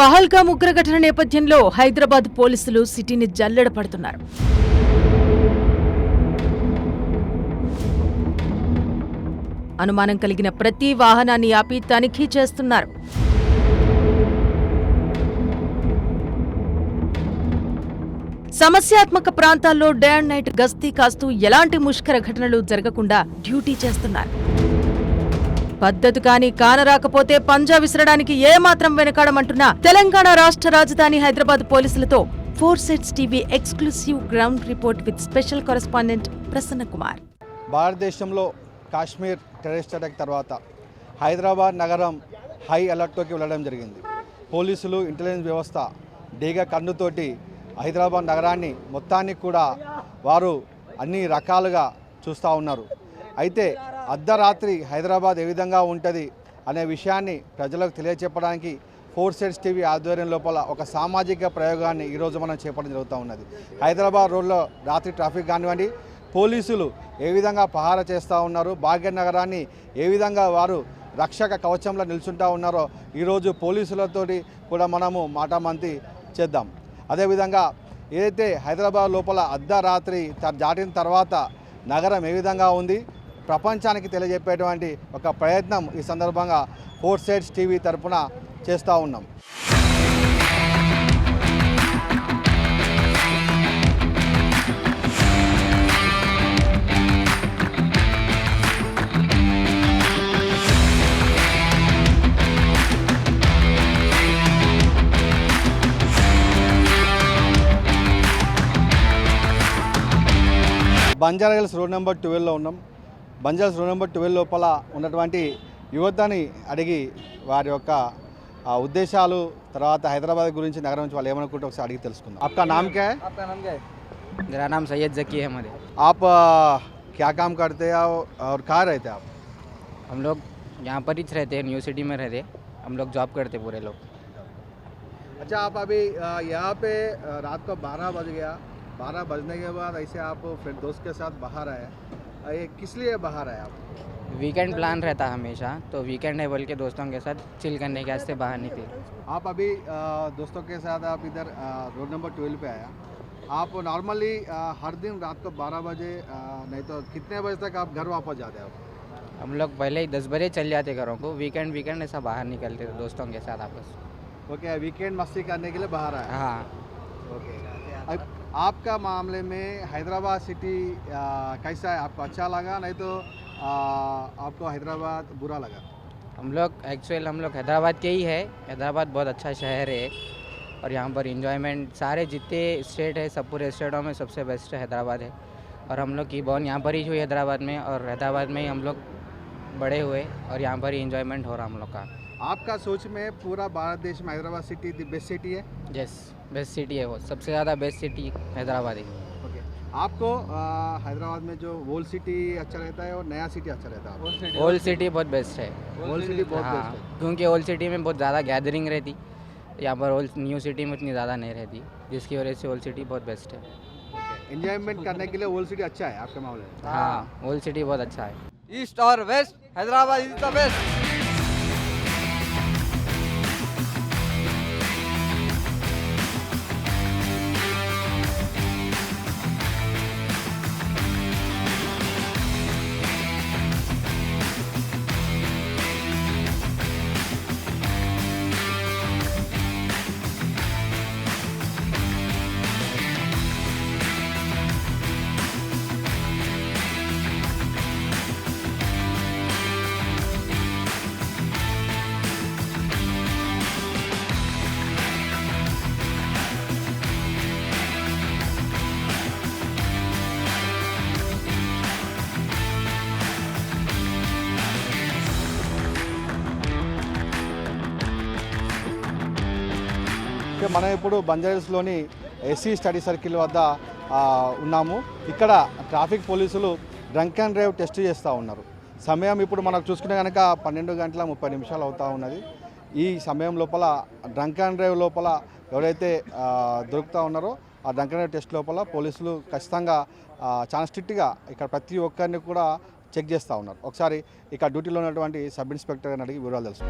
పహల్గా ఉగ్ర ఘటన నేపథ్యంలో హైదరాబాద్ పోలీసులు సిటీని జల్లెడ పడుతున్నారు. అనుమానం కలిగిన ప్రతి వాహనాన్ని ఆపి తనిఖీ చేస్తున్నారు. సమస్యాత్మక ప్రాంతాల్లో డే అండ్ నైట్ గస్తీ కాస్తూ ఎలాంటి ముష్కర ఘటనలు జరగకుండా డ్యూటీ చేస్తున్నారు. పద్ధతి కానీ కానరాకపోతే పంజా విసరడానికి ఏమాత్రం వెనకాడమంటున్న తెలంగాణ రాష్ట్ర రాజధాని హైదరాబాద్ పోలీసులతో four sides TV exclusive ground report with special correspondent Prasanna Kumar. భారతదేశంలో కాశ్మీర్ టెర్రరిస్ట్ అటాక్ తర్వాత హైదరాబాద్ నగరం హై అలర్ట్లోకి వెళ్ళడం జరిగింది. పోలీసులు ఇంటెలిజెన్స్ వ్యవస్థ డేగా కన్నుతోటి హైదరాబాద్ నగరాన్ని మొత్తాన్ని కూడా వారు అన్ని రకాలుగా చూస్తూ ఉన్నారు. అయితే అర్ధరాత్రి హైదరాబాద్ ఏ విధంగా ఉంటుంది అనే విషయాన్ని ప్రజలకు తెలియచెప్పడానికి ఫోర్ సెట్స్ టీవీ ఆధ్వర్యం లోపల ఒక సామాజిక ప్రయోగాన్ని ఈరోజు మనం చేపట్టడం జరుగుతూ ఉన్నది. హైదరాబాద్ రోడ్లో రాత్రి ట్రాఫిక్ కానివ్వండి పోలీసులు ఏ విధంగా పహార చేస్తూ ఉన్నారు భాగ్యనగరాన్ని ఏ విధంగా వారు రక్షక కవచంలో నిల్చుంటా ఉన్నారో ఈరోజు పోలీసులతోటి కూడా మనము మాటామంతి చేద్దాం. అదేవిధంగా ఏదైతే హైదరాబాద్ లోపల అర్ధరాత్రి దాటిన తర్వాత నగరం ఏ విధంగా ఉంది ప్రపంచానికి తెలియజెప్పేటువంటి ఒక ప్రయత్నం ఈ సందర్భంగా ఫోర్ సైడ్స్ టీవీ తరఫున చేస్తూ ఉన్నాం. బంజారా హిల్స్ రోడ్ నెంబర్ ట్వెల్వ్లో ఉన్నాం. Banjara Hills road number twelve లోపల ఉన్నటువంటి యువతని అడిగి వారి యొక్క ఆ, ఉద్దేశాలు తర్వాత హైదరాబాద్ గురించి నగరం నుంచి వాళ్ళు ఏమనుకుంటే ఒకసారి అడిగి తెలుసుకుందాం आपका नाम क्या है आपका नाम क्या है मेरा नाम सैयद जकी अहमद है आप आ, क्या काम करते हैं और- और कहाँ रहते हैं आप हम लोग यहाँ पर ही रहते हैं न्यू सिटी में रहते हैं हम लोग जॉब करते हैं पूरे लोग अच्छा आप अभी आ, यहाँ पे आ, रात को बारह बज गया बारह बजने के बाद ऐसे आप फ्रेंड दोस्त के साथ बाहर आए आ, ये किस लिए बाहर आए आप? वीकेंड प्लान रहता हमेशा तो वीकेंड है बोल के दोस्तों के साथ चिल करने के वास्ते बाहर निकले। आप अभी दोस्तों के साथ आप इधर रोड नंबर ट्वेल्व पे आया। आप नॉर्मली हर दिन रात को बारह बजे नहीं तो कितने बजे तक आप घर वापस जाते हो? हम लोग पहले ही दस बजे चल जाते घरों को वीकेंड वीकेंड ऐसा बाहर निकलते थे दोस्तों के साथ आपस। ओके वीकेंड मस्ती करने के लिए बाहर आया। हाँ। ओके अब आपका मामले में हैदराबाद सिटी कैसा है? आपको अच्छा लगा? नहीं तो आ, आपको हैदराबाद बुरा लगा? हम लोग एक्चुअल हम लोग हैदराबाद के ही है। हैदराबाद बहुत अच्छा शहर है और यहाँ पर इंजॉयमेंट सारे जितने स्टेट है सब पूरे स्टेटों में सबसे बेस्ट हैदराबाद है। और हम लोग की बॉर्न यहाँ पर ही हुई हैदराबाद में और हैदराबाद में ही हम लोग बड़े हुए और यहाँ पर ही इंजॉयमेंट हो रहा हम लोग का। आपका सोच में पूरा भारत देश में Hyderabad city the best city है? यस बेस्ट सिटी है वो। सबसे ज़्यादा बेस्ट सिटी हैदराबाद ही। ओके आपको हैदराबाद में जो ओल्ड सिटी अच्छा रहता है और नया सिटी अच्छा रहता है ओल्ड सिटी बहुत बेस्ट है। ओल्ड सिटी बहुत हाँ। बेस्ट है क्योंकि ओल्ड सिटी में बहुत ज़्यादा गैदरिंग रहती। यहाँ पर ओल्ड न्यू सिटी में उतनी ज़्यादा नहीं रहती जिसकी वजह से ओल्ड सिटी बहुत बेस्ट है। एंजॉयमेंट करने के लिए ओल्ड सिटी अच्छा है आपके मामले में? हाँ ओल्ड सिटी बहुत अच्छा है। ईस्ट और वेस्ट హైదరాబాద్ ఇది ద బెస్ట్ ఓకే, మనం ఇప్పుడు బంజారాస్లోని ఎస్సీ స్టడీ సర్కిల్ వద్ద ఉన్నాము. ఇక్కడ ట్రాఫిక్ పోలీసులు డ్రంక్ అండ్ డ్రైవ్ టెస్ట్ చేస్తూ ఉన్నారు. సమయం ఇప్పుడు మనకు చూసుకుంటే కనుక పన్నెండు గంటల ముప్పై నిమిషాలు అవుతూ ఉన్నది. ఈ సమయం లోపల డ్రంక్ అండ్ డ్రైవ్ లోపల ఎవరైతే దొరుకుతూ ఉన్నారో ఆ డ్రంక్ అండ్ డ్రైవ్ టెస్ట్ లోపల పోలీసులు ఖచ్చితంగా చాలా స్ట్రిక్ట్గా ఇక్కడ ప్రతి ఒక్కరిని కూడా చెక్ చేస్తూ ఉన్నారు. ఒకసారి ఇక్కడ డ్యూటీలో ఉన్నటువంటి సబ్ ఇన్స్పెక్టర్ అని అడిగి వివరాలు తెలుసు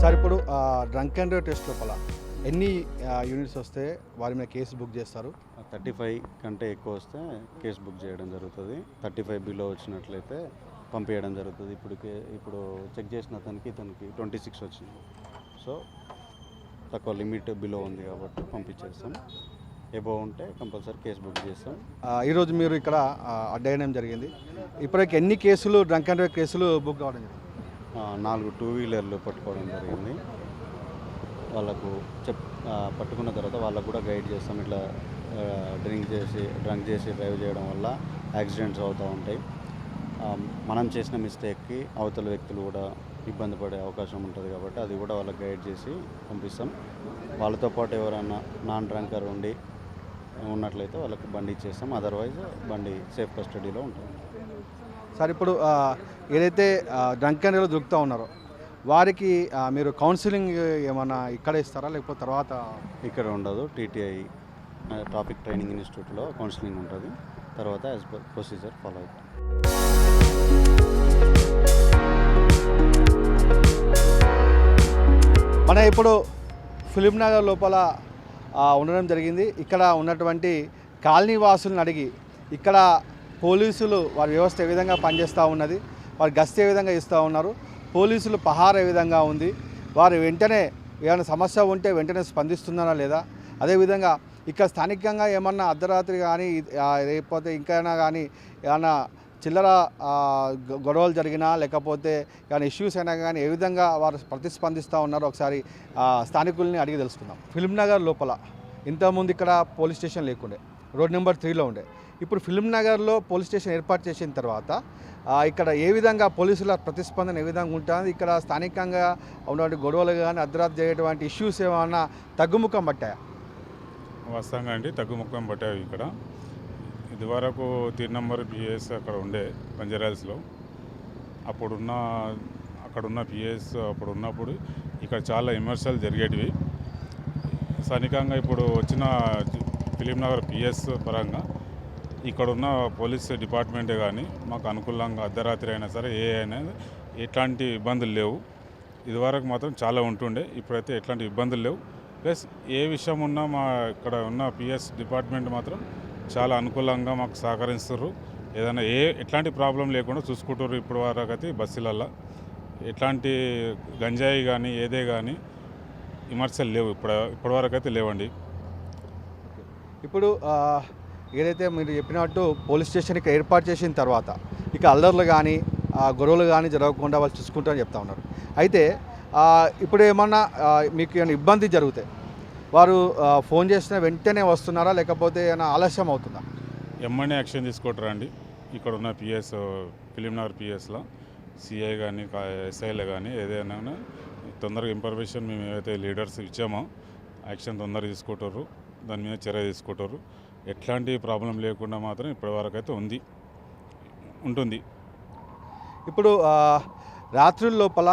సార్ ఇప్పుడు డ్రంక్ అండ్ డ్రైవ్ టెస్ట్ లోపల ఎన్ని యూనిట్స్ వస్తే వారి మీద కేసు బుక్ చేస్తారు? థర్టీ ఫైవ్ కంటే ఎక్కువ వస్తే కేసు బుక్ చేయడం జరుగుతుంది. థర్టీ ఫైవ్ బిలో వచ్చినట్లయితే పంపించడం జరుగుతుంది. ఇప్పుడు ఇప్పుడు చెక్ చేసిన అతనికి ఇతనికి ట్వంటీ సిక్స్ వచ్చింది. సో తక్కువ లిమిట్ బిలో ఉంది కాబట్టి పంపించేస్తాం. ఎబో ఉంటే కంపల్సరీ కేసు బుక్ చేస్తాం. ఈరోజు మీరు ఇక్కడ అడ్డయడం జరిగింది. ఇప్పటికి ఎన్ని కేసులు డ్రంక్ అండ్ డ్రైవ్ కేసులు బుక్ కావడం జరిగింది? నాలుగు టూ వీలర్లు పట్టుకోవడం జరిగింది. వాళ్ళకు చెప్ పట్టుకున్న తర్వాత వాళ్ళకు కూడా గైడ్ చేస్తాం. ఇట్లా డ్రింక్ చేసి డ్రంక్ చేసి డ్రైవ్ చేయడం వల్ల యాక్సిడెంట్స్ అవుతూ ఉంటాయి. మనం చేసిన మిస్టేక్కి అవతల వ్యక్తులు కూడా ఇబ్బంది పడే అవకాశం ఉంటుంది కాబట్టి అది కూడా వాళ్ళకి గైడ్ చేసి పంపిస్తాం. వాళ్ళతో పాటు ఎవరైనా నాన్ డ్రంకర్ ఉండి ఉన్నట్లయితే వాళ్ళకి బండి ఇచ్చేస్తాం. అదర్వైజ్ బండి సేఫ్ కస్టడీలో ఉంటుంది. సార్ ఇప్పుడు ఏదైతే డ్రంక్ అండ్ దొరుకుతూ ఉన్నారో వారికి మీరు కౌన్సిలింగ్ ఏమన్నా ఇక్కడ ఇస్తారా? లేకపోతే తర్వాత ఇక్కడ ఉండదు. టీటీఐ ట్రాఫిక్ ట్రైనింగ్ ఇన్స్టిట్యూట్లో కౌన్సిలింగ్ ఉంటుంది. తర్వాత యాజ్ పర్ ప్రొసీజర్ ఫాలో అవుతుంది మన ఇప్పుడు ఫిలిం నగర్ లోపల ఉండడం జరిగింది. ఇక్కడ ఉన్నటువంటి కాలనీ వాసులను అడిగి ఇక్కడ పోలీసులు వారి వ్యవస్థ ఏ విధంగా పనిచేస్తూ ఉన్నది వారి గస్తీ ఏ విధంగా ఇస్తూ ఉన్నారు పోలీసులు పహార ఏ విధంగా ఉంది వారు వెంటనే ఏమైనా సమస్య ఉంటే వెంటనే స్పందిస్తున్నారా లేదా? అదేవిధంగా ఇక్కడ స్థానికంగా ఏమన్నా అర్ధరాత్రి కానీ లేకపోతే ఇంకైనా కానీ ఏమైనా చిల్లర గొడవలు జరిగినా లేకపోతే కానీ ఇష్యూస్ అయినా కానీ ఏ విధంగా వారు ప్రతిస్పందిస్తూ ఉన్నారో ఒకసారి స్థానికుల్ని అడిగి తెలుసుకుందాం. ఫిల్మ్ నగర్ లోపల ఇంతకుముందు ఇక్కడ పోలీస్ స్టేషన్ లేకుండే రోడ్ నెంబర్ త్రీలో ఉండే. ఇప్పుడు ఫిల్మ్ నగర్లో పోలీస్ స్టేషన్ ఏర్పాటు చేసిన తర్వాత ఇక్కడ ఏ విధంగా పోలీసుల ప్రతిస్పందన ఏ విధంగా ఉంటుంది ఇక్కడ స్థానికంగా ఉన్నటువంటి గొడవలు కానీ అర్ధరాత్రి జరిగేటువంటి ఇష్యూస్ ఏమైనా తగ్గుముఖం పట్టాయా? వాస్తవంగా అండి తగ్గుముఖం పట్టాయి ఇక్కడ. ఇదివరకు తీర్ నంబర్ పిఎస్ అక్కడ ఉండే పంజరాల్స్లో అప్పుడున్న అక్కడున్న పిఎస్ అప్పుడు ఉన్నప్పుడు ఇక్కడ చాలా విమర్శలు జరిగేటివి. స్థానికంగా ఇప్పుడు వచ్చిన ఫిలిం నగర్ పిఎస్ పరంగా ఇక్కడున్న పోలీస్ డిపార్ట్మెంటే కానీ మాకు అనుకూలంగా అర్ధరాత్రి అయినా సరే ఏ అయినా ఎట్లాంటి ఇబ్బందులు లేవు. ఇదివరకు మాత్రం చాలా ఉంటుండే ఇప్పుడైతే ఎట్లాంటి ఇబ్బందులు లేవు. ప్లస్ ఏ విషయం ఉన్నా మా ఇక్కడ ఉన్న పిఎస్ డిపార్ట్మెంట్ మాత్రం చాలా అనుకూలంగా మాకు సహకరిస్తున్నారు ఏదైనా ఏ ఎట్లాంటి ప్రాబ్లం లేకుండా చూసుకుంటారు ఇప్పుడు వరకు అయితే బస్సులల్లో. ఎట్లాంటి గంజాయి కానీ ఏదే కానీ విమర్శలు లేవు ఇప్పుడు ఇప్పటివరకు అయితే లేవండి. ఇప్పుడు ఏదైతే మీరు చెప్పినట్టు పోలీస్ స్టేషన్ ఇక్కడ ఏర్పాటు చేసిన తర్వాత ఇక అల్లర్లు కానీ గొడవలు కానీ జరగకుండా వాళ్ళు చూసుకుంటారని చెప్తా ఉన్నారు. అయితే ఇప్పుడు ఏమన్నా మీకు ఏమైనా ఇబ్బంది జరుగుతాయి వారు ఫోన్ చేసిన వెంటనే వస్తున్నారా? లేకపోతే ఏమైనా ఆలస్యం అవుతుందా? ఎమ్మనే యాక్షన్ తీసుకుంటారా అండి. ఇక్కడ ఉన్న పిఎస్ ఫిలింనగర్ పిఎస్లో సిఐ కానీ ఎస్ఐలు కానీ ఏదైనా తొందరగా ఇన్ఫర్మేషన్ మేము ఏవైతే లీడర్స్ ఇచ్చామో యాక్షన్ తొందరగా తీసుకుంటారు. దాని మీద చర్య తీసుకుంటారు. ఎట్లాంటి ప్రాబ్లం లేకుండా మాత్రం ఇప్పటివరకు అయితే ఉంది. ఉంటుంది. ఇప్పుడు రాత్రుల లోపల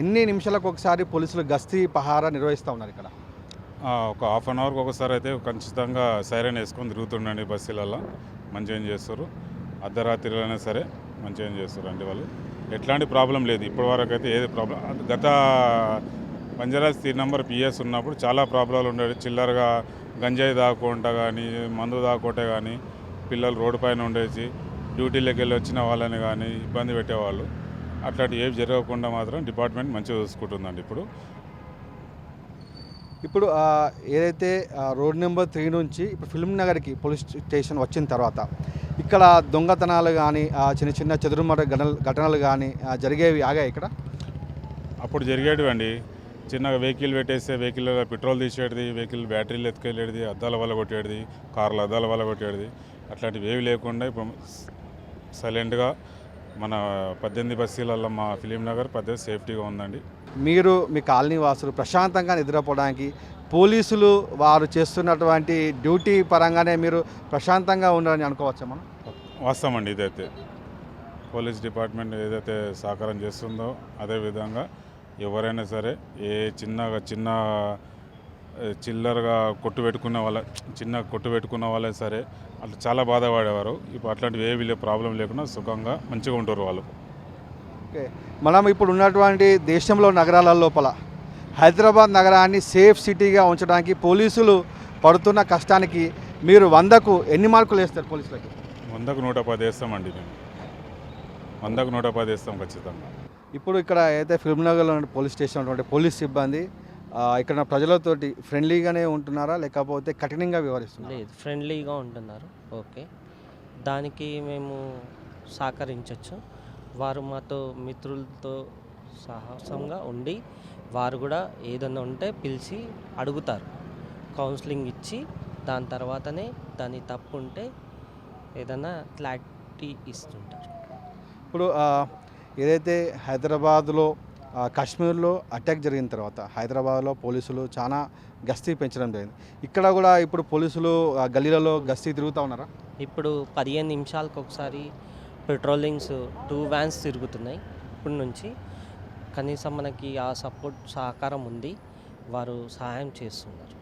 ఎన్ని నిమిషాలకు ఒకసారి పోలీసులు గస్తీ పహారా నిర్వహిస్తూ ఉన్నారు ఇక్కడ? ఒక హాఫ్ అన్ అవర్కి ఒకసారి అయితే ఖచ్చితంగా సైరన్ వేసుకొని తిరుగుతుండండి బస్సులలో మంచిగా ఏం చేస్తారు? అర్ధరాత్రిలోనే సరే మంచిగా ఏం చేస్తారు అండి వాళ్ళు? ఎట్లాంటి ప్రాబ్లం లేదు. ఇప్పటివరకు అయితే ఏది ప్రాబ్లం గత బంజారాస్ తీ నంబర్ పిఎస్ ఉన్నప్పుడు చాలా ప్రాబ్లాలు ఉండేవి. చిల్లరగా గంజాయి దాక్కుంటా కానీ మందు దాక్కుంటే కానీ పిల్లలు రోడ్డు పైన ఉండేసి డ్యూటీలోకి వెళ్ళి వచ్చిన వాళ్ళని కానీ ఇబ్బంది పెట్టేవాళ్ళు. అట్లాంటి ఏవి జరగకుండా మాత్రం డిపార్ట్మెంట్ మంచిగా చూసుకుంటుందండి ఇప్పుడు. ఇప్పుడు ఏదైతే ఆ, రోడ్ నెంబర్ త్రీ నుంచి ఇప్పుడు ఫిల్మ్ నగర్కి పోలీస్ స్టేషన్ వచ్చిన తర్వాత ఇక్కడ దొంగతనాలు కానీ చిన్న చిన్న చెదురుమర ఘటనలు ఘటనలు కానీ జరిగేవి ఆగాయి ఇక్కడ? అప్పుడు జరిగేటివండి. చిన్నగా వెహికల్ పెట్టేస్తే వెహికల్ పెట్రోల్ తీసేటిది వెహికల్ బ్యాటరీలు ఎత్తుకెళ్ళేది అద్దాల వల్ల కొట్టేది కార్లు అద్దాల వల్ల కొట్టేది అట్లాంటివి ఏవి లేకుండా ఇప్పుడు సైలెంట్గా మన పద్దెనిమిది బస్సీలలో మా ఫిలిం నగర్ పద్దెనిమిది సేఫ్టీగా ఉందండి. మీరు మీ కాలనీ వాసులు ప్రశాంతంగా నిద్రపోవడానికి పోలీసులు వారు చేస్తున్నటువంటి డ్యూటీ పరంగానే మీరు ప్రశాంతంగా ఉండాలని అనుకోవచ్చా మనం? వాస్తవం అండి ఇదైతే. పోలీస్ డిపార్ట్మెంట్ ఏదైతే సహకారం చేస్తుందో అదే విధంగా ఎవరైనా సరే ఏ చిన్నగా చిన్న చిల్లరగా కొట్టు పెట్టుకున్న వాళ్ళ చిన్న కొట్టు పెట్టుకున్న వాళ్ళే సరే అట్లా చాలా బాధపడేవారు. ఇప్పుడు అట్లాంటివి ఏవి ప్రాబ్లం లేకుండా సుఖంగా మంచిగా ఉంటారు వాళ్ళు. ఓకే. మనం ఇప్పుడు ఉన్నటువంటి దేశంలో నగరాల లోపల హైదరాబాద్ నగరాన్ని సేఫ్ సిటీగా ఉంచడానికి పోలీసులు పడుతున్న కష్టానికి మీరు వందకు ఎన్ని మార్కులు వేస్తారు పోలీసులకి? వందకు నూట పది వేస్తామండి మేము. వందకు నూట పది వేస్తాం ఖచ్చితంగా. ఇప్పుడు ఇక్కడ అయితే ఫిల్మ్నగర్లో పోలీస్ స్టేషన్ ఉన్నటువంటి పోలీస్ సిబ్బంది ఇక్కడ ప్రజలతోటి ఫ్రెండ్లీగానే ఉంటున్నారా? లేకపోతే కఠినంగా వ్యవహరిస్తున్నారా? లేదు ఫ్రెండ్లీగా ఉంటున్నారు. ఓకే. దానికి మేము సహకరించవచ్చు వారు మాతో మిత్రులతో సాహసంగా ఉండి వారు కూడా ఏదన్నా ఉంటే పిలిచి అడుగుతారు. కౌన్సిలింగ్ ఇచ్చి దాని తర్వాతనే దాని తప్పు ఉంటే ఏదన్నా క్లారిటీ ఇస్తుంటారు. ఇప్పుడు ఏదైతే హైదరాబాద్లో కాశ్మీర్లో అటాక్ జరిగిన తర్వాత హైదరాబాద్లో పోలీసులు చాలా గస్తీ పెంచడం జరిగింది. ఇక్కడ కూడా ఇప్పుడు పోలీసులు గల్లీలలో గస్తీ తిరుగుతూ ఉన్నారా? ఇప్పుడు పదిహేను నిమిషాలకు ఒకసారి పెట్రోలింగ్స్ టూ వ్యాన్స్ తిరుగుతున్నాయి ఇప్పటి నుంచి. కనీసం మనకి ఆ సపోర్ట్ సహకారం ఉంది వారు సహాయం చేస్తున్నారు.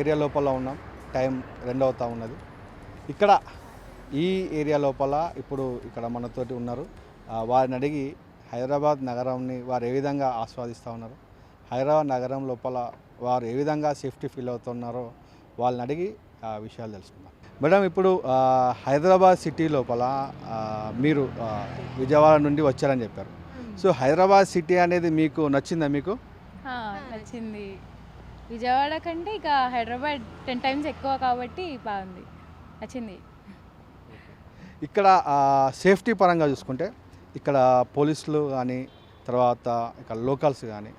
ఏరియా లోపల ఉన్నాం. టైం రెండు అవుతా ఉన్నది. ఇక్కడ ఈ ఏరియా లోపల ఇప్పుడు ఇక్కడ మనతోటి ఉన్నారు. వారిని అడిగి హైదరాబాద్ నగరంని వారు ఏ విధంగా ఆస్వాదిస్తూ ఉన్నారు? హైదరాబాద్ నగరం లోపల వారు ఏ విధంగా సేఫ్టీ ఫీల్ అవుతున్నారో వాళ్ళని అడిగి ఆ విషయాలు తెలుసుకుందాం. మేడం ఇప్పుడు హైదరాబాద్ సిటీ లోపల మీరు విజయవాడ నుండి వచ్చారని చెప్పారు. సో హైదరాబాద్ సిటీ అనేది మీకు నచ్చిందా మీకు? నచ్చింది. విజయవాడ కంటే ఇక హైదరాబాద్ టెన్ టైమ్స్ ఎక్కువ కాబట్టి బాగుంది. నచ్చింది. ఇక్కడ సేఫ్టీ పరంగా చూసుకుంటే ఇక్కడ పోలీసులు కానీ తర్వాత ఇక్కడ లోకల్స్ కానీ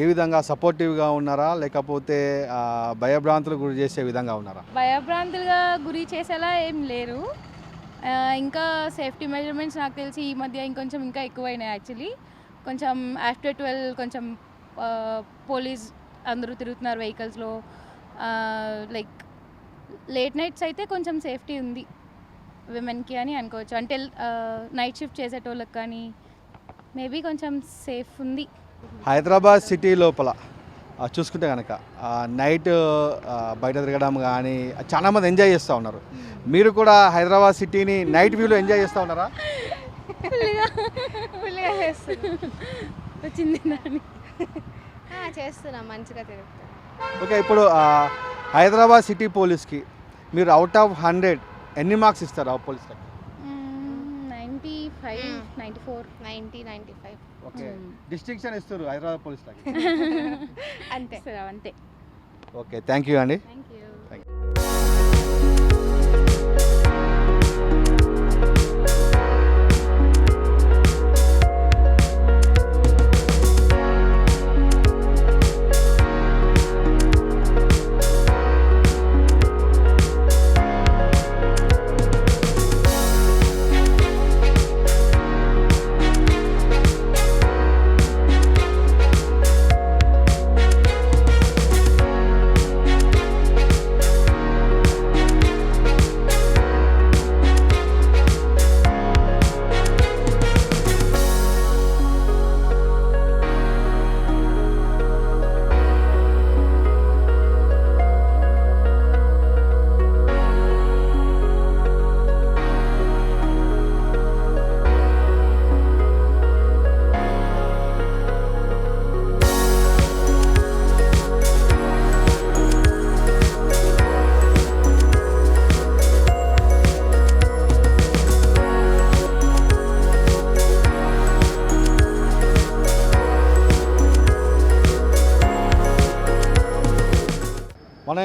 ఏ విధంగా సపోర్టివ్గా ఉన్నారా? లేకపోతే ఆ, భయభ్రాంతులకు గురి చేసే విధంగా ఉన్నారా? భయభ్రాంతులుగా గురి చేసేలా ఏం లేరు. ఇంకా సేఫ్టీ మెజర్మెంట్స్ నాకు తెలిసి ఈ మధ్య ఇంకొంచెం ఇంకా ఎక్కువైనాయి యాక్చువల్లీ. కొంచెం ఆఫ్టర్ ట్వెల్వ్ కొంచెం పోలీస్ అందరూ తిరుగుతున్నారు వెహికల్స్లో లైక్ లేట్ నైట్స్ అయితే కొంచెం సేఫ్టీ ఉంది. విమెన్కి అని అనుకోవచ్చు. అంటే నైట్ షిఫ్ట్ చేసేటోళ్ళకి కానీ మేబీ కొంచెం సేఫ్ ఉంది. హైదరాబాద్ సిటీ లోపల చూసుకుంటే కనుక నైట్ బయట తిరగడం కానీ చాలా మంది ఎంజాయ్ చేస్తూ ఉన్నారు. మీరు కూడా హైదరాబాద్ సిటీని నైట్ వ్యూలో ఎంజాయ్ చేస్తూ ఉన్నారా? వచ్చింది చేస్తున్నాం మంచిగా తిరుగుతాం ఓకే ఇప్పుడు ఆ, హైదరాబాద్ సిటీ పోలీస్కి మీరు అవుట్ ఆఫ్ హండ్రెడ్ ఎన్ని మార్క్స్ ఇస్తారు ఆ పోలీస్కి ninety five ninety four ninety ninety five okay distinction ఇస్తారు హైదరాబాద్ పోలీస్లకి అంతే. అంతే. ఓకే థ్యాంక్ యూ అండి. థ్యాంక్ యూ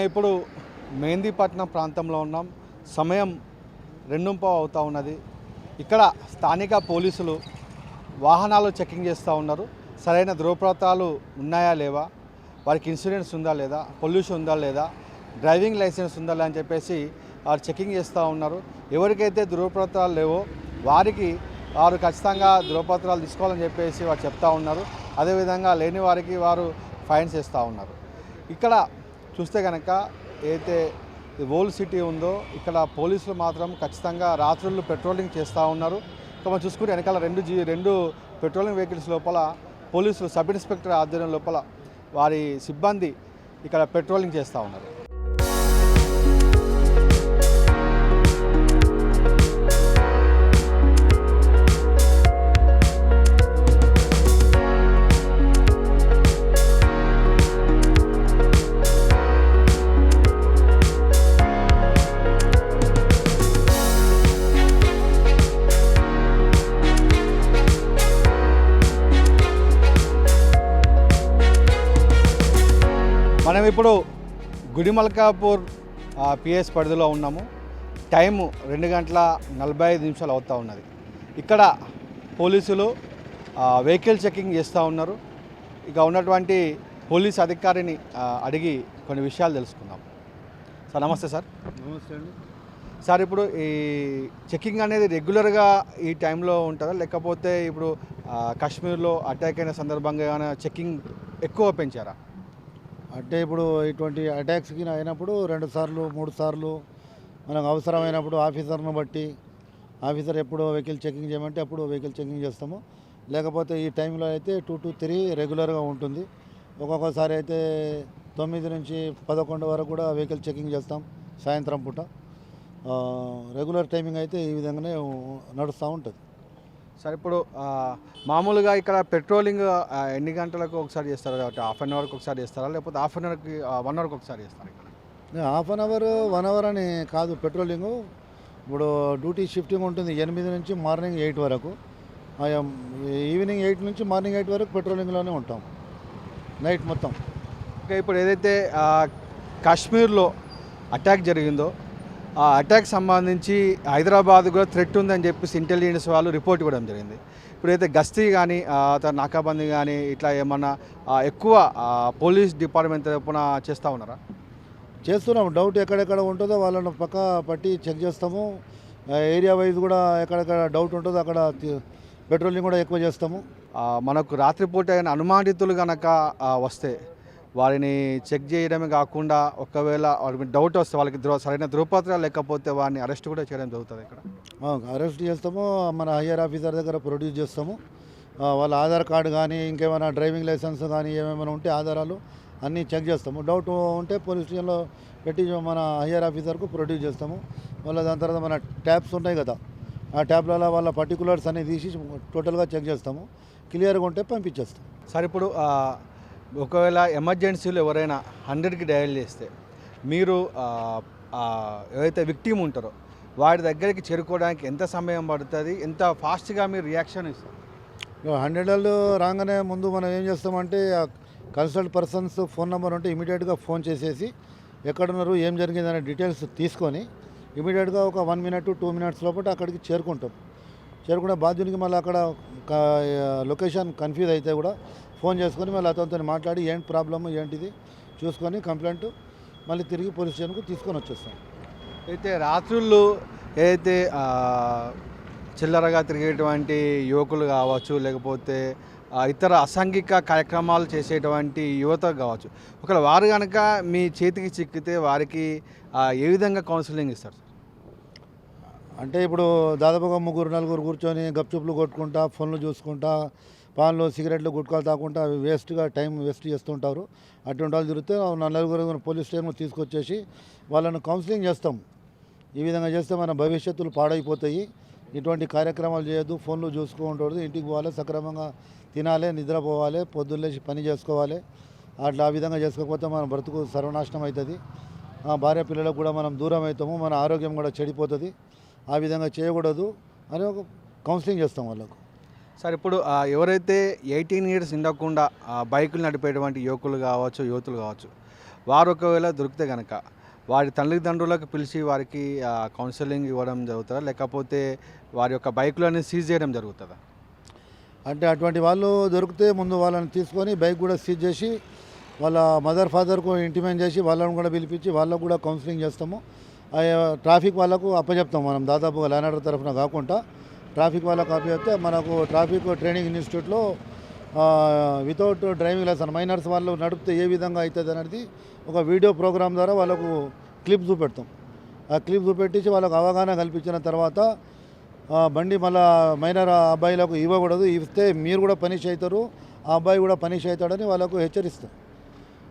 ఇప్పుడు మెహందీపట్నం ప్రాంతంలో ఉన్నాం. సమయం రెండుంపావు అవుతూ ఉన్నది. ఇక్కడ స్థానిక పోలీసులు వాహనాలు చెకింగ్ చేస్తూ ఉన్నారు. సరైన ధృవపత్రాలు ఉన్నాయా లేవా? వారికి ఇన్సూరెన్స్ ఉందా లేదా? పొల్యూషన్ ఉందా లేదా? డ్రైవింగ్ లైసెన్స్ ఉందా లేదా అని చెప్పేసి వారు చెకింగ్ చేస్తూ ఉన్నారు. ఎవరికైతే ధృవపత్రాలు లేవో వారికి వారు ఖచ్చితంగా ధృవపత్రాలు తీసుకోవాలని చెప్పేసి వారు చెప్తా ఉన్నారు. అదేవిధంగా లేని వారికి వారు ఫైన్స్ ఇస్తూ ఉన్నారు. ఇక్కడ చూస్తే కనుక ఏదైతే ఓల్డ్ సిటీ ఉందో ఇక్కడ పోలీసులు మాత్రం ఖచ్చితంగా రాత్రుళ్ళు పెట్రోలింగ్ చేస్తూ ఉన్నారు. ఇక మనం చూసుకుంటే వెనకాల రెండు జీ రెండు పెట్రోలింగ్ వెహికల్స్ లోపల పోలీసులు సబ్ ఇన్స్పెక్టర్ ఆధ్వర్యం లోపల వారి సిబ్బంది ఇక్కడ పెట్రోలింగ్ చేస్తూ ఉన్నారు. మనం ఇప్పుడు గుడిమల్కాపూర్ పిఎస్ పరిధిలో ఉన్నాము. టైము రెండు గంటల నలభై ఐదు నిమిషాలు అవుతూ ఉన్నది. ఇక్కడ పోలీసులు వెహికల్ చెకింగ్ చేస్తూ ఉన్నారు. ఇక ఉన్నటువంటి పోలీస్ అధికారిని అడిగి కొన్ని విషయాలు తెలుసుకుందాం. సార్ నమస్తే సార్. నమస్తే అండి. సార్ ఇప్పుడు ఈ చెకింగ్ అనేది రెగ్యులర్గా ఈ టైంలో ఉంటుందా? లేకపోతే ఇప్పుడు కాశ్మీర్లో అటాక్ అయిన సందర్భంగా చెకింగ్ ఎక్కువ పెంచారా? అంటే ఇప్పుడు ఇటువంటి అటాక్స్కి అయినప్పుడు రెండు సార్లు మూడు సార్లు మనకు అవసరమైనప్పుడు ఆఫీసర్ను బట్టి ఆఫీసర్ ఎప్పుడు వెహికల్ చెకింగ్ చేయమంటే అప్పుడు వెహికల్ చెకింగ్ చేస్తాము. లేకపోతే ఈ టైంలో అయితే టూ టు త్రీ రెగ్యులర్గా ఉంటుంది. ఒక్కొక్కసారి అయితే తొమ్మిది నుంచి పదకొండు వరకు కూడా వెహికల్ చెకింగ్ చేస్తాం సాయంత్రం పూట. రెగ్యులర్ టైమింగ్ అయితే ఈ విధంగానే నడుస్తూ ఉంటుంది. సార్ ఇప్పుడు మామూలుగా ఇక్కడ పెట్రోలింగ్ ఎన్ని గంటలకు ఒకసారి చేస్తారు? కాబట్టి హాఫ్ అన్ అవర్కి ఒకసారి చేస్తారా? లేకపోతే హాఫ్ అన్ అవర్కి వన్ అవర్కి ఒకసారి చేస్తారా ఇక్కడ? Half an hour one hour అని కాదు పెట్రోలింగ్. ఇప్పుడు డ్యూటీ షిఫ్టింగ్ ఉంటుంది ఎనిమిది నుంచి మార్నింగ్ ఎయిట్ వరకు. ఈవినింగ్ ఎయిట్ నుంచి మార్నింగ్ ఎయిట్ వరకు పెట్రోలింగ్లోనే ఉంటాం. నైట్ మొత్తం. ఓకే ఇప్పుడు ఏదైతే కాశ్మీర్లో అటాక్ జరిగిందో ఆ అటాక్ సంబంధించి హైదరాబాద్ కూడా థ్రెట్ ఉందని చెప్పేసి ఇంటెలిజెన్స్ వాళ్ళు రిపోర్ట్ ఇవ్వడం జరిగింది. ఇప్పుడైతే గస్తీ కానీ నాకాబందీ కానీ ఇట్లా ఏమన్నా ఎక్కువ పోలీస్ డిపార్ట్మెంట్ తరపున చేస్తూ ఉన్నారా? చేస్తున్నాం డౌట్ ఎక్కడెక్కడ ఉంటుందో వాళ్ళని పక్క పట్టి చెక్ చేస్తాము. ఏరియా వైజ్ కూడా ఎక్కడెక్కడ డౌట్ ఉంటుందో అక్కడ పెట్రోలింగ్ కూడా ఎక్కువ చేస్తాము. మనకు రాత్రిపూట అనుమానితులు కనుక వస్తే వారిని చెక్ చేయడమే కాకుండా ఒకవేళ వారికి డౌట్ వస్తే వాళ్ళకి ధృవ సరైన ధృవపత్రాలు లేకపోతే వారిని అరెస్ట్ కూడా చేయడం జరుగుతుంది ఇక్కడ. అరెస్ట్ చేస్తాము మన హయ్యర్ ఆఫీసర్ దగ్గర ప్రొడ్యూస్ చేస్తాము. వాళ్ళ ఆధార్ కార్డు కానీ ఇంకేమైనా డ్రైవింగ్ లైసెన్స్ కానీ ఏమేమైనా ఉంటే ఆధారాలు అన్నీ చెక్ చేస్తాము. డౌట్ ఉంటే పోలీస్ స్టేషన్లో పెట్టి మన హయ్యర్ ఆఫీసర్కు ప్రొడ్యూస్ చేస్తాము. వాళ్ళ దాని తర్వాత మన ట్యాబ్స్ ఉన్నాయి కదా ఆ ట్యాబ్లలో వాళ్ళ పర్టికులర్స్ అన్ని తీసి టోటల్గా చెక్ చేస్తాము. క్లియర్గా ఉంటే పంపించేస్తాం సార్ ఇప్పుడు ఒకవేళ ఎమర్జెన్సీలో ఎవరైనా హండ్రెడ్కి డయల్ చేస్తే మీరు ఏదైతే విక్టీమ్ విక్టిమ్ ఉంటారో వాడి దగ్గరికి చేరుకోవడానికి ఎంత సమయం పడుతుంది? ఎంత ఫాస్ట్గా మీరు రియాక్షన్ ఇస్తారు? హండ్రెడ్లో రాగానే ముందు మనం ఏం చేస్తామంటే కన్సల్ట్ పర్సన్స్ ఫోన్ నెంబర్ ఉంటే ఇమీడియట్గా ఫోన్ చేసేసి ఎక్కడున్నారు ఏం జరిగిందనే డీటెయిల్స్ తీసుకొని ఇమీడియట్గా ఒక వన్ మినిట్ టూ మినిట్స్ లోపల అక్కడికి చేరుకుంటాం. చేరుకునే బాధ్యునికి మళ్ళీ అక్కడ లొకేషన్ కన్ఫ్యూజ్ అయితే కూడా ఫోన్ చేసుకొని మళ్ళీ అతనితో మాట్లాడి ఏంటి ప్రాబ్లమ్? ఏంటిది? చూసుకొని కంప్లైంట్ మళ్ళీ తిరిగి పోలీస్ స్టేషన్కు తీసుకొని వచ్చేస్తాం. అయితే రాత్రుళ్ళు ఏదైతే చిల్లరగా తిరిగేటువంటి యువకులు కావచ్చు లేకపోతే ఇతర అసాంఘిక కార్యక్రమాలు చేసేటువంటి యువత కావచ్చు ఒకవేళ వారు కనుక మీ చేతికి చిక్కితే వారికి ఏ విధంగా కౌన్సిలింగ్ ఇస్తారు? అంటే ఇప్పుడు దాదాపుగా ముగ్గురు నలుగురు కూర్చొని గప్చుప్లు కొట్టుకుంటా ఫోన్లు చూసుకుంటా పాన్లు సిగరెట్లు గుట్కాలు తాకుండా అవి వేస్ట్గా టైం వేస్ట్ చేస్తుంటారు. అటువంటి వాళ్ళు తిరిగితే నలుగురు పోలీస్ స్టేషన్ తీసుకొచ్చేసి వాళ్ళను కౌన్సిలింగ్ చేస్తాం. ఈ విధంగా చేస్తే మన భవిష్యత్తులు పాడైపోతాయి. ఇటువంటి కార్యక్రమాలు చేయొద్దు. ఫోన్లు చూసుకోకూడదు. ఇంటికి పోవాలి సక్రమంగా తినాలి నిద్రపోవాలి పొద్దున్నేసి పని చేసుకోవాలి. అట్లా ఆ విధంగా చేసుకోకపోతే మన బ్రతుకు సర్వనాశనం అవుతుంది భార్య పిల్లలకు కూడా మనం దూరం అవుతాము. మన ఆరోగ్యం కూడా చెడిపోతుంది. ఆ విధంగా చేయకూడదు అని ఒక కౌన్సిలింగ్ చేస్తాం వాళ్ళకు. సార్ ఇప్పుడు ఎవరైతే ఎయిటీన్ ఇయర్స్ నిండకుండా బైకులు నడిపేటువంటి యువకులు కావచ్చు యువతులు కావచ్చు వారు ఒకవేళ దొరికితే కనుక వారి తల్లిదండ్రులకు పిలిచి వారికి కౌన్సిలింగ్ ఇవ్వడం జరుగుతుందా? లేకపోతే వారి యొక్క బైకులను సీజ్ చేయడం జరుగుతుందా? అంటే అటువంటి వాళ్ళు దొరికితే ముందు వాళ్ళని తీసుకొని బైక్ కూడా సీజ్ చేసి వాళ్ళ మదర్ ఫాదర్కు ఇంటిమేట్ చేసి వాళ్ళని కూడా పిలిపించి వాళ్ళకు కూడా కౌన్సిలింగ్ చేస్తాము. ట్రాఫిక్ వాళ్ళకు అప్పచెప్తాం మనం. దాదాపుగా లానాడర్ తరఫున కాకుండా ట్రాఫిక్ వాళ్ళ కాపీ అయితే మనకు ట్రాఫిక్ ట్రైనింగ్ ఇన్స్టిట్యూట్లో వితౌట్ డ్రైవింగ్ లైసెన్స్ మైనర్స్ వాళ్ళు నడిపితే ఏ విధంగా అవుతుంది అనేది ఒక వీడియో ప్రోగ్రామ్ ద్వారా వాళ్ళకు క్లిప్ చూపెడతాం. ఆ క్లిప్ చూపెట్టించి వాళ్ళకు అవగాహన కల్పించిన తర్వాత బండి మళ్ళా మైనర్ అబ్బాయిలకు ఇవ్వకూడదు. ఇస్తే మీరు కూడా పనిష్ అవుతారు. ఆ అబ్బాయి కూడా పనిష్ అవుతాడని వాళ్ళకు హెచ్చరిస్తాం.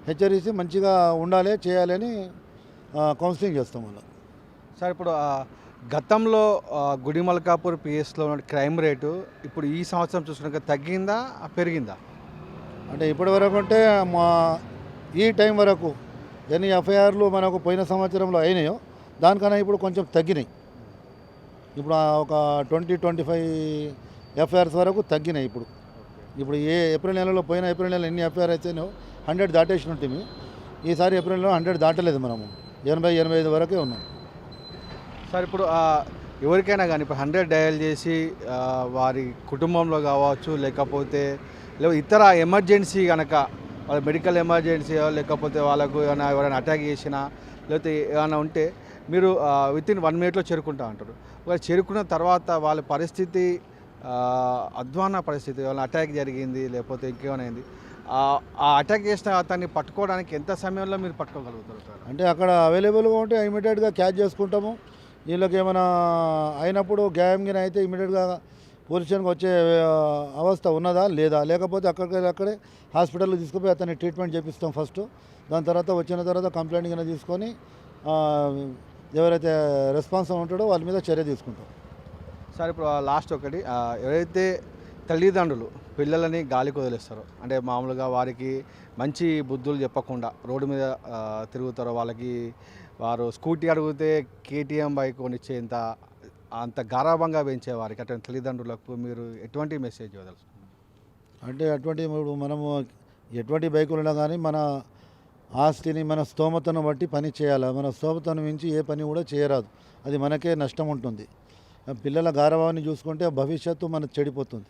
హెచ్చరిస్తే మంచిగా ఉండాలి చేయాలి అని కౌన్సిలింగ్ చేస్తాం వాళ్ళకు. సార్ ఇప్పుడు గతంలో గుడిమల్కాపూర్ పిఎస్లో ఉన్న క్రైమ్ రేటు ఇప్పుడు ఈ సంవత్సరం చూసుకున్నాక తగ్గిందా పెరిగిందా? అంటే ఇప్పటి వరకు అంటే మా ఈ టైం వరకు ఎన్ని ఎఫ్ఐఆర్లు మనకు పోయిన సంవత్సరంలో అయినాయో దానికన్నా ఇప్పుడు కొంచెం తగ్గినాయి. ఇప్పుడు ఒక ట్వంటీ ట్వంటీ ఫైవ్ ఎఫ్ఐఆర్స్ వరకు తగ్గినాయి ఇప్పుడు. ఇప్పుడు ఏ ఏప్రిల్ నెలలో పోయిన ఏప్రిల్ నెలలో ఎన్ని ఎఫ్ఐఆర్ అయితేనో హండ్రెడ్ దాటేసి ఉంటుంది ఈసారి ఏప్రిల్ నెలలో హండ్రెడ్ దాటలేదు మనము. ఎనభై ఎనభై ఐదు వరకే ఉన్నాం. సార్ ఇప్పుడు ఎవరికైనా కానీ ఇప్పుడు హండ్రెడ్ డయల్ చేసి వారి కుటుంబంలో కావచ్చు లేకపోతే లేదా ఇతర ఎమర్జెన్సీ కనుక వాళ్ళ మెడికల్ ఎమర్జెన్సీ లేకపోతే వాళ్ళకు ఏమైనా ఎవరైనా అటాక్ చేసినా లేకపోతే ఏమైనా ఉంటే మీరు విత్ ఇన్ వన్ మినిట్లో చేరుకుంటా అంటారు. ఒకవేళ చేరుకున్న తర్వాత వాళ్ళ పరిస్థితి అధ్వాన పరిస్థితి వాళ్ళ అటాక్ జరిగింది లేకపోతే ఇంకేమైనా అయింది ఆ- అటాక్ చేసిన అతన్ని పట్టుకోవడానికి ఎంత సమయంలో మీరు పట్టుకోగలుగుతారు అంటే అక్కడ అవైలబుల్గా ఉంటే ఇమీడియట్గా క్యాచ్ చేసుకుంటాము. వీళ్ళకి ఏమైనా అయినప్పుడు గాయం గిన అయితే ఇమీడియట్గా పోలీస్ స్టేషన్కి వచ్చే అవస్థ ఉన్నదా లేదా? లేకపోతే అక్కడికి అక్కడే హాస్పిటల్కి తీసుకుపోయి అతన్ని ట్రీట్మెంట్ చేపిస్తాం ఫస్ట్. దాని తర్వాత వచ్చిన తర్వాత కంప్లైంట్ కింద తీసుకొని ఎవరైతే రెస్పాన్సిబుల్ ఉంటాడో వాళ్ళ మీద చర్య తీసుకుంటాం. సార్ ఇప్పుడు లాస్ట్ ఒకటి ఎవరైతే తల్లిదండ్రులు పిల్లలని గాలికి వదిలేస్తారో అంటే మామూలుగా వారికి మంచి బుద్ధులు చెప్పకుండా రోడ్డు మీద తిరుగుతారో వాళ్ళకి వారు స్కూటీ అడిగితే కేటీఎం బైక్ కొనిచ్చేంత అంత గారాభంగా పెంచే వారికి అటువంటి తల్లిదండ్రులకు మీరు ఎటువంటి మెసేజ్ వదలరు అంటే అటువంటి ఇప్పుడు మనము ఎటువంటి బైకులు ఉన్నా కానీ మన ఆస్తిని మన స్తోమతను బట్టి పని చేయాలి. మన స్తోమతను మించి ఏ పని కూడా చేయరాదు. అది మనకే నష్టం ఉంటుంది. పిల్లల గారాభాన్ని చూసుకుంటే భవిష్యత్తు మనకు చెడిపోతుంది.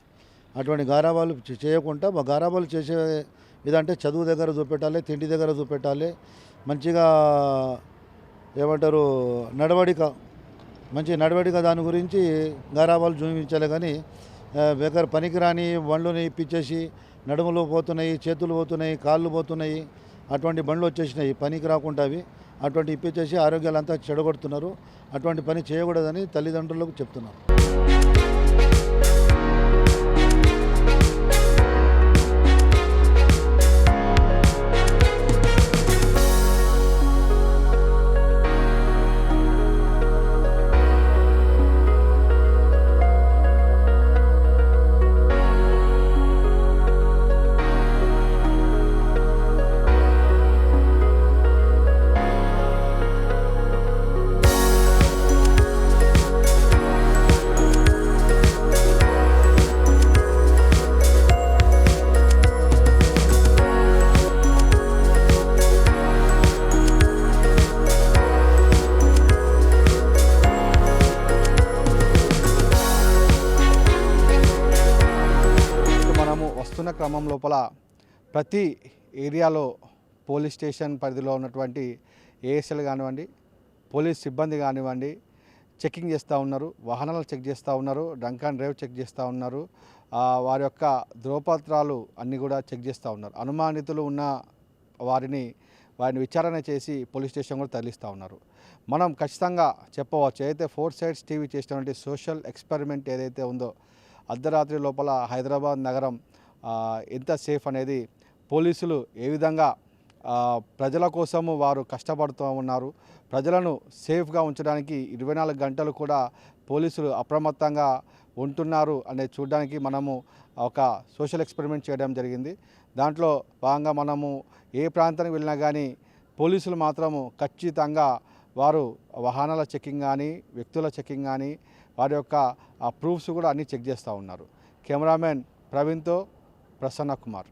అటువంటి గారాభాలు చేయకుండా గారాభాలు చేసే ఇదంటే చదువు దగ్గర చూపెట్టాలి తిండి దగ్గర చూపెట్టాలి. మంచిగా ఏమంటారు నడవడిక మంచి నడవడిక దాని గురించి గారాబాలు చూపించాలి కానీ బేకర్ పనికిరాని బండ్లని ఇప్పించేసి నడుములు పోతున్నాయి చేతులు పోతున్నాయి కాళ్ళు పోతున్నాయి అటువంటి బండ్లు వచ్చేసినాయి పనికి రాకుండా అవి. అటువంటి ఇప్పించేసి ఆరోగ్యాలంతా చెడగొడుతున్నారు. అటువంటి పని చేయకూడదని తల్లిదండ్రులకు చెప్తున్నారు. గ్రామం లోపల ప్రతి ఏరియాలో పోలీస్ స్టేషన్ పరిధిలో ఉన్నటువంటి ఏఎస్ఎల్ కానివ్వండి పోలీస్ సిబ్బంది కానివ్వండి చెకింగ్ చేస్తూ ఉన్నారు వాహనాలు చెక్ చేస్తూ ఉన్నారు డ్రంక్ అండ్ డ్రైవ్ చెక్ చేస్తూ ఉన్నారు వారి యొక్క ధ్రువపత్రాలు అన్నీ కూడా చెక్ చేస్తూ ఉన్నారు. అనుమానితులు ఉన్న వారిని వారిని విచారణ చేసి పోలీస్ స్టేషన్ కూడా తరలిస్తూ ఉన్నారు. మనం ఖచ్చితంగా చెప్పవచ్చు ఏదైతే ఫోర్ సైడ్స్ టీవీ చేసినటువంటి సోషల్ ఎక్స్పెరిమెంట్ ఏదైతే ఉందో అర్ధరాత్రి లోపల హైదరాబాద్ నగరం ఎంత సేఫ్ అనేది పోలీసులు ఏ విధంగా ప్రజల కోసము వారు కష్టపడుతూ ఉన్నారు. ప్రజలను సేఫ్గా ఉంచడానికి ఇరవై నాలుగు గంటలు కూడా పోలీసులు అప్రమత్తంగా ఉంటున్నారు అనే చూడడానికి మనము ఒక సోషల్ ఎక్స్పెరిమెంట్ చేయడం జరిగింది. దాంట్లో భాగంగా మనము ఏ ప్రాంతానికి వెళ్ళినా కానీ పోలీసులు మాత్రము ఖచ్చితంగా వారు వాహనాల చెకింగ్ కానీ వ్యక్తుల చెకింగ్ కానీ వారి యొక్క ప్రూఫ్స్ కూడా అన్నీ చెక్ చేస్తూ ఉన్నారు. కెమెరామెన్ ప్రవీణ్తో ప్రసన్న కుమార్.